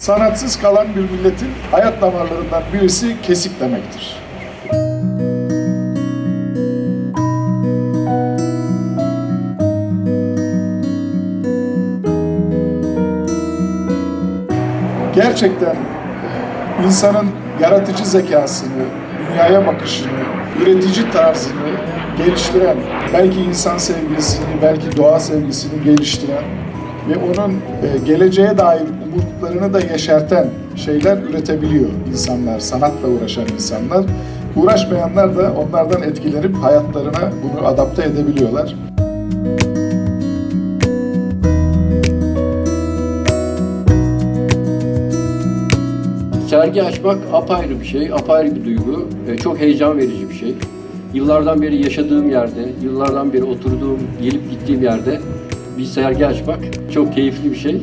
Sanatsız kalan bir milletin hayat damarlarından birisi kesik demektir. Gerçekten insanın yaratıcı zekasını, dünyaya bakışını, üretici tarzını geliştiren, belki insan sevgisini, belki doğa sevgisini geliştiren ve onun e, geleceğe dair umutlarını da yeşerten şeyler üretebiliyor insanlar, sanatla uğraşan insanlar. Uğraşmayanlar da onlardan etkilenip hayatlarına bunu adapte edebiliyorlar. Sergi açmak apayrı bir şey, apayrı bir duygu. Çok heyecan verici bir şey. Yıllardan beri yaşadığım yerde, yıllardan beri oturduğum, gelip gittiğim yerde bir sergi açmak çok keyifli bir şey.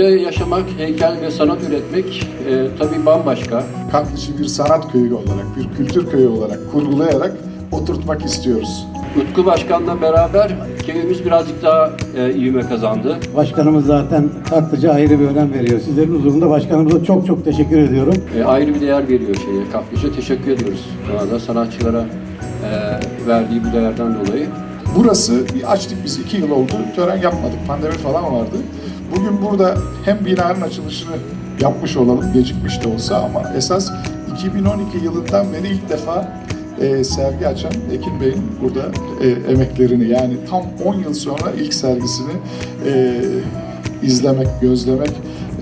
Köyde yaşamak, heykel ve sanat üretmek e, tabii bambaşka. Katlıcı bir sanat köyü olarak, bir kültür köyü olarak kurgulayarak oturtmak istiyoruz. Utku Başkan'la beraber köyümüz birazcık daha e, ivme kazandı. Başkanımız zaten tatlıca ayrı bir önem veriyor. Sizlerin huzurunda başkanımıza çok çok teşekkür ediyorum. E, ayrı bir değer veriyor şeye, Kaplıca. Teşekkür ediyoruz. Buna da sanatçılara e, verdiği bu değerden dolayı. Burası bir açtık biz iki yıl oldu. Tören yapmadık. Pandemi falan vardı. Bugün burada hem binanın açılışını yapmış olalım gecikmiş de olsa ama esas 2012 yılından beri ilk defa e, sergi açan Ekin Bey'in burada e, emeklerini yani tam 10 yıl sonra ilk sergisini e, izlemek, gözlemek,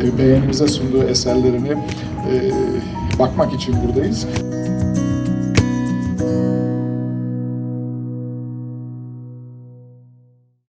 e, beğenimize sunduğu eserlerini e, bakmak için buradayız.